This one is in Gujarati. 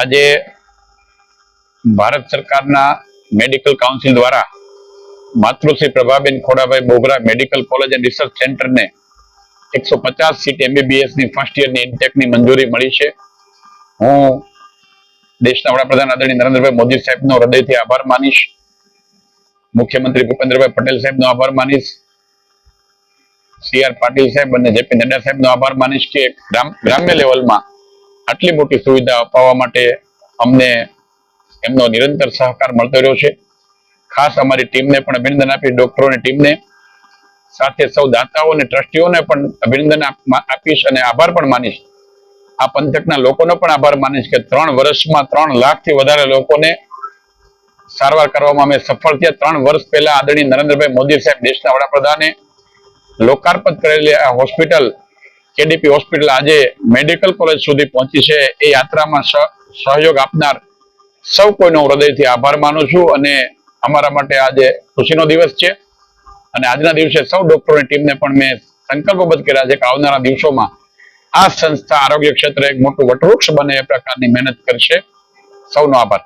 આજે ભારત સરકારના મેડિકલ કાઉન્સિલ દ્વારા Matrushri Prabhaben Khodabhai Boghra medical college and research સેન્ટરને એકસો પચાસ સીટ એમબીબીએસની ફર્સ્ટ યરની ઇન્ટેકની મંજૂરી મળી છે. હું દેશના વડાપ્રધાન આદરણીય નરેન્દ્રભાઈ મોદી સાહેબનો હૃદયથી આભાર માનીશ. મુખ્યમંત્રી ભૂપેન્દ્રભાઈ પટેલ સાહેબનો આભાર માનીશ. સી આર પાટીલ સાહેબ અને જેપી નડ્ડા સાહેબનો આભાર માનીશ કે ગ્રામ, ગ્રામ્ય લેવલમાં આટલી મોટી સુવિધા અપાવવા માટે અમને એમનો નિરંતર સહકાર મળતો રહ્યો છે. ખાસ અમારી ટીમને પણ અભિનંદન આપી, ડોક્ટરોની ટીમને. સાથે સૌ દાતાઓ અને ટ્રસ્ટીઓને પણ અભિનંદન આપીશ અને આભાર પણ માનીશ. આ પંથકના લોકોનો પણ આભાર માનીશ કે ત્રણ વર્ષમાં ત્રણ લાખથી વધારે લોકોને સારવાર કરવામાં અમે સફળ થયા. ત્રણ વર્ષ પહેલા આદરણીય નરેન્દ્રભાઈ મોદી સાહેબ દેશના વડાપ્રધાને લોકાર્પણ કરેલી આ હોસ્પિટલ કેડીપી હોસ્પિટલ આજે મેડિકલ કોલેજ સુધી પહોંચી છે. એ યાત્રામાં સહયોગ આપનાર સૌ કોઈનો હૃદયથી આભાર માનું છું અને અમારા માટે આજે ખુશીનો દિવસ છે. અને આજના દિવસે સૌ ડોક્ટરોની ટીમને પણ મેં સંકલ્પબદ્ધ કર્યા છે કે આવનારા દિવસોમાં આ સંસ્થા આરોગ્ય ક્ષેત્રે એક મોટું વટવૃક્ષ બને એ પ્રકારની મહેનત કરશે. સૌનો આભાર.